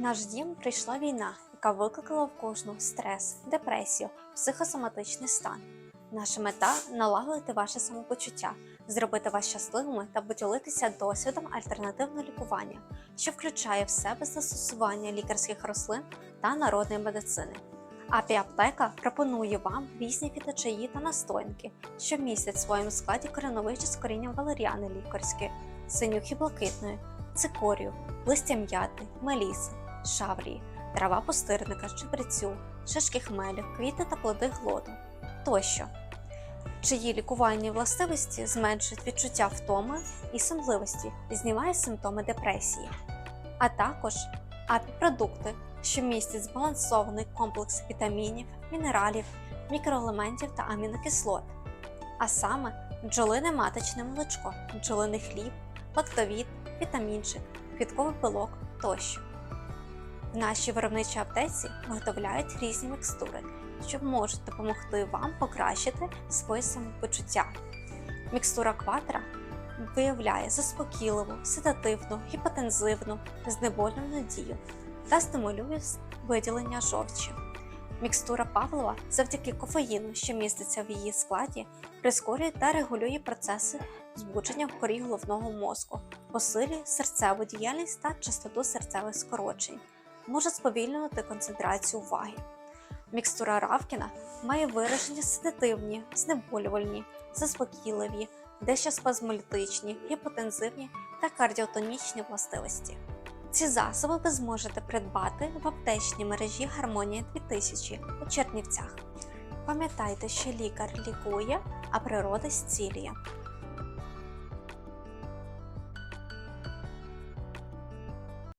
наш дім прийшла війна, яка викликала в кожного стрес, депресію, психосоматичний стан. Наша мета налагодити ваше самопочуття, зробити вас щасливими та поділитися досвідом альтернативного лікування, що включає в себе застосування лікарських рослин та народної медицини. Апіаптека пропонує вам різні фіточаї та настоянки, що містять в своєму складі кореновичі з корінням валеріани лікарської, синюхи блакитної, цикорію, листя м'яти, меліси, шаврії, трава пустирника, чебрецю, шишки хмелю, квіти та плоди глоду тощо. Чиї лікувальні властивості зменшують відчуття втоми і сонливості, знімає симптоми депресії, а також апіпродукти, що містять збалансований комплекс вітамінів, мінералів, мікроелементів та амінокислот, а саме бджолине маточне молочко, бджолиний хліб, лактовід, вітамінчик, квітковий пилок тощо. В нашій виробничій аптеці виготовляють різні мікстури, що можуть допомогти вам покращити своє самопочуття. Мікстура кватра виявляє заспокійливу, седативну, гіпотензивну, знеболювальну дію та стимулює виділення жовчі. Мікстура Павлова завдяки кофеїну, що міститься в її складі, прискорює та регулює процеси збудження в корі головного мозку, посилює серцеву діяльність та частоту серцевих скорочень, може сповільнювати концентрацію уваги. Мікстура Равкіна має вираження седативні, знеболювальні, заспокійливі, дещо спазмолітичні, гіпотензивні та кардіотонічні властивості. Ці засоби ви зможете придбати в аптечній мережі Гармонія 2000 у Чернівцях. Пам'ятайте, що лікар лікує, а природа зцілює.